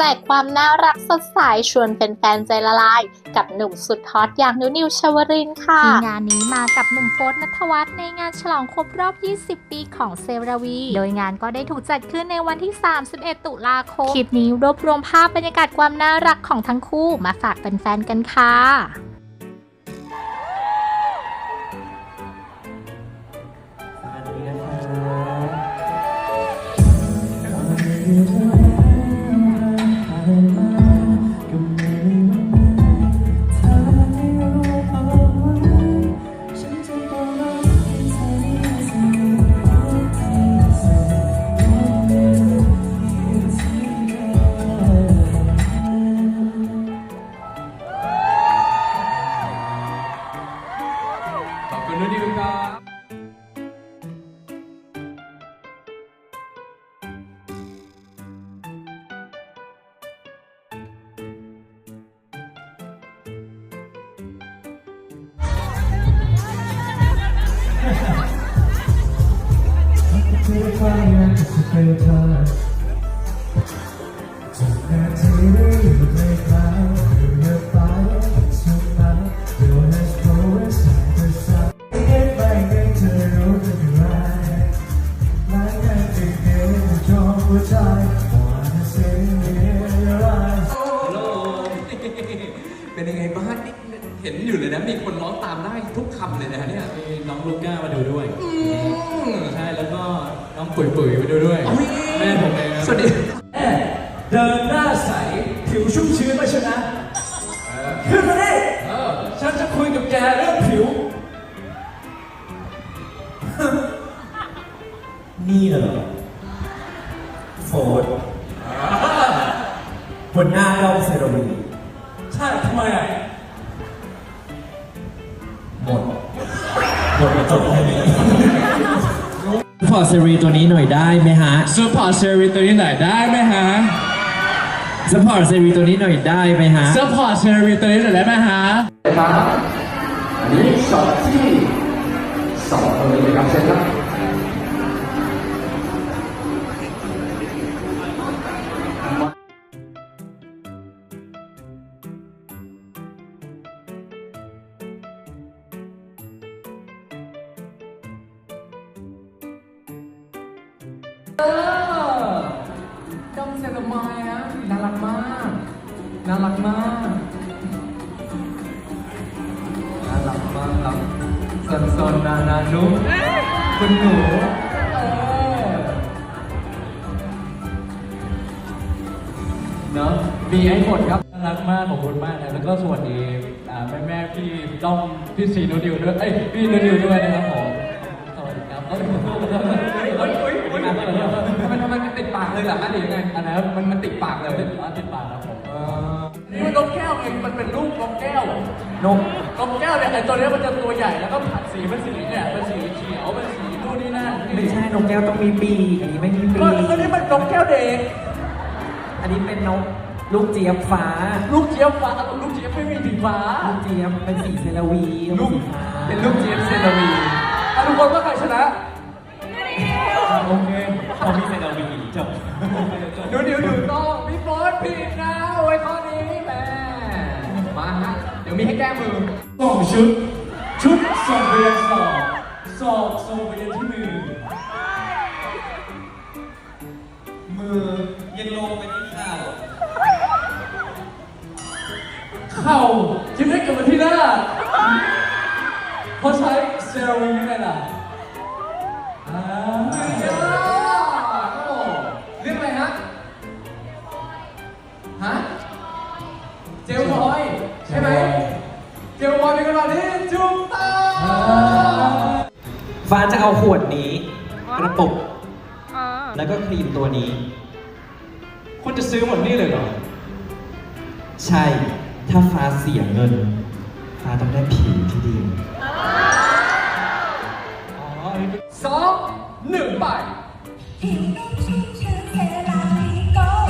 แจกความน่ารักสดใสชวนเป็นแฟนๆใจละลาย กับหนุ่มสุดฮอตอย่างนุนิวชวรินค่ะที่งานนี้มากับหนุ่มโฟสนัทวัฒน์ในงานฉลองครบรอบ 20 ปีของเซราวี โดยงานก็ได้ถูกจัดขึ้นในวันที่ 31 ตุลาคม คลิปนี้รวบรวมภาพบรรยากาศความน่ารักของทั้งคู่มาฝากแฟนๆกันค่ะ นั้นจะเป็นเธอจากนาทีนี้อยู่ในคลายอยู่ในฟ้าสุดท้ายเดี๋ยวให้โปรยใส่เธอสักเก็บไปให้เธอรู้จะเป็นไรไม่ให้ติดเดียวจองหัวใจ wanna see me in your eyes ฮัลโหลเป็นยังไงบ้างนี่เห็นอยู่เลยนะ มีคนร้องตามได้ทุกคำเลยนะเนี่ย มีน้องลูก้ามาดูด้วย อืม ใช่แล้วก็ น้องปุ๋ยปุ๋ยมาดูด้วยอุ๊ย แม่ผมเองครับสวัสดีเดินหน้าใส ผิวชุ่มชื้นไม่ชนะขึ้นมาดิเออฉันจะคุยกับแกเรื่องผิว นี่เหรอโฟดหัวหน้าเราเซรวีใช่ทำไมอะ อร์ตเซรีตัวนี้หน่อยได้ไหมฮะซูเปอร์เซรีตัวนี้ไหนได้ไหมฮะสปอร์ตเซรีตัวนี้หน่อยได้ไหมฮะซัพพอร์ตเซรีตัวนี้หน่อยได้ไหมฮะอันนี้ช็อตที่สองเลยนะครับเชิญครับ เออจ้องเซนมายนะน่ารักมาก น่ารักมาก น่ารักมากครับสนสนนานานุคุณหนูเออเนาะมีให้หมดครับ น่ารักมากขอบคุณมากนะแล้วก็สวัสดีแม่าแม่ๆพี่ด้อมพี่ซีนูดิวด้วย เอ้ยพี่นูดิวด้วยนะครับผม สวัสดีครับเอ้ย เฮ้ยเฮ้ยเฮ้ยทำไมทำไมมันติดปากเลยล่ะฮะหรือ ยังไงอันนั้นมันมันติดปากเลยติดติดปากครับผมเออนี่มันนกแก้วเองมันเป็นรูปนกแก้วนกนกแก้วเนี่ยไอ้ตัวเนี้ยมันจะตัวใหญ่แล้วก็ผัดสีเป็นสีเนี่ยเป็นสีเขียวเป็นสีนู่นนี่นั่นไม่ใช่นกแก้วต้องมีปีกอันนี้ไม่มีปีก็กอันนี้มันนกแก้วเด็ก อันนี้เป็นนกลูกเจี๊ยบฟ้า ลูกเจี๊ยบฟ้าลูกเจี๊ยบไม่มีสีฟ้า ลูกเจี๊ยบเป็นสีเซราวีลูกสีฟ้าเป็นลูกเจี๊ยบเซนาวีอะทุกคนว่าใครชนะโอเคพ อมีเซนาวีจบดูดิวดูก็พี่โฟนผิดนะโอ้ยข้อนี้แหมมาฮะเดี๋ยวมีให้แก้มือสองชุด ชุดส่งไปเรียนสอบสอบส่งไปเรียนที่มือ มือยังลงไปที่เข่าเข่าจะได้กลับมาที่หน้าเพราะใช้เซรั่มยังไงล่ะอ่ วดนี้ กระปุก แล้วก็ครีมตัวนี้ คุณจะซื้อหมดนี่เลยเหรอ ใช่ ถ้าฟ้าเสียเงิน ฟ้าต้องได้ผิวที่ดีอ๋ออันนี้เป็นสองหนึ่งไป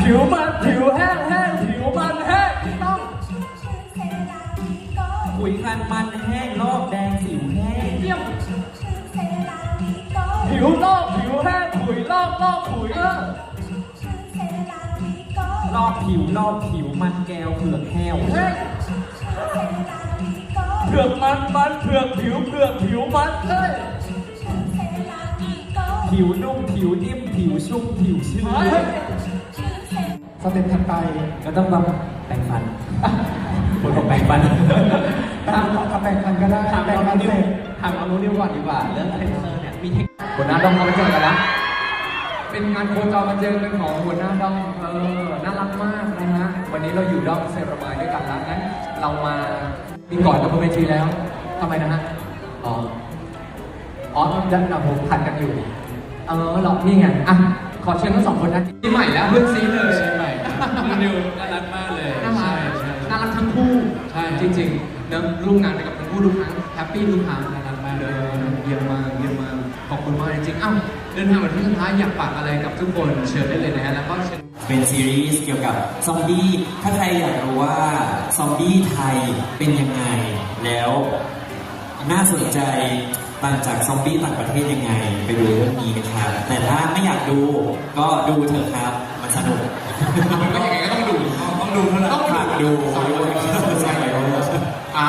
ผิวมันผิวแห้งแห้งผิวมันแห้งต้องขุยคันมันแห้งลอกแดงสิวแห้งเยี่ยม ผิวลอกผิวแห้งขุยลอกลอกขุยเออรอบผิวรอบผิวมันแก้วเผือกแห้วเผือกมันมันเผือกผิวเผือกผิวมันเฮ้ยผิวนุ่มผิวนิ่มผิวชุ่มผิวชื้นสเต็ปถัดไปก็ต้องแบบแปรงฟันคนบอกแปรงฟันถามทำแบ่งกันก็ได้ถามแบ่งน้กันเสร็จ ถามน้องนิวก่อนดีกว่าเรื่องเทรนเซอร์เนี่ยมีเทคนิคหัวหน้าด้อมเขามาเจอกันแล้วเป็นงานโคจรมาเจอกันของหัวหน้าด้อมเออน่ารักมากนะฮะวันนี้เราอยู่ด้อมเซรามายด้วยกันแล้วงั้นเรามามีก่อนกับบนเวทีแล้วทำไมนะฮะอ๋ออ๋อยันนะผมผัดกันอยู่เออเหรอนี่ไงอะขอเชิญทั้งสองคนนะที่ใหม่แล้วเพิ่งซีเลยใช่ใหม่นิวน่ารักมากเลยน่ารักใช่ใช่น่ารักทั้งคู่ใช่จริงๆเนอะร่วมงานไปกับทั้งคู่ทุกครั้งแฮปปี้ทุกครั้ง เลยยเยี่ยมมากเยี่ยมมากขอบคุณมากจริงๆอ้าวเดินทางมาที่สุดท้ายอยากฝากอะไรกับทุกคนเชิญได้เลยนะฮะแล้วก็เชิญ เป็นซีรีส์เกี่ยวกับซอมบี้ ถ้าใครอยากรู้ว่าซอมบี้ไทยเป็นยังไง แล้วน่าสนใจต่างจากซอมบี้ต่างประเทศยังไง ไปดูเรื่องนี้นะครับ แต่ถ้าไม่อยากดูก็ดูเถอะครับ มันสนุกก็ยังไงก็ต้องดู ต้องดูเท่านั้นต้องฝากดูสองคนใช่อ่า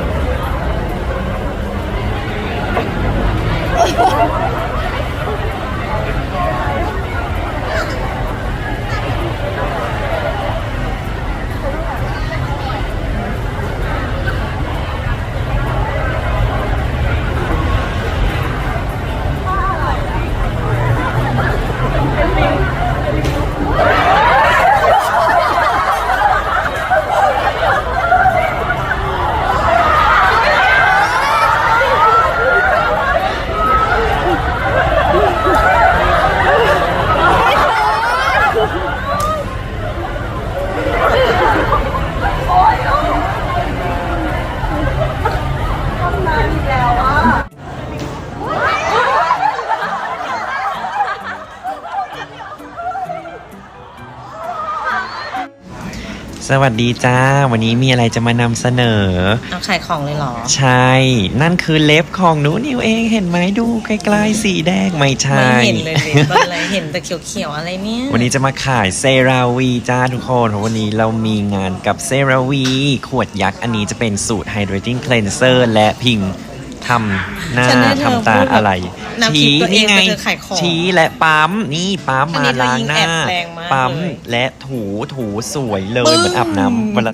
สวัสดีจ้า วันนี้มีอะไรจะมานำเสนอ เอาขายของเลยเหรอ ใช่ นั่นคือเล็บของหนูนิวเองเห็นไหมดูใกล้ๆสีแดงไม่ใช่ไม่เห็นเลยเล็บอะไรเห็นแต่เขียวๆอะไรเนี่ยวันนี้จะมาขายเซราวีจ้าทุกคนเพราะวันนี้เรามีงานกับเซราวี ขวดยักษ์อันนี้จะเป็นสูตร Hydrating Cleanser และพิง ทำหน้าฉันให้เธอทำตาพูดแบบอะไรน้ำพริกตัวเองไงแต่เธอขายของชี้และปั๊มนี่ปั๊มอันมานี้เธอล้างยิงหน้าแอบแรงมากปั๊มเลยและถูถูสวยเลยปึ้งเหมือนอาบน้ำเวลา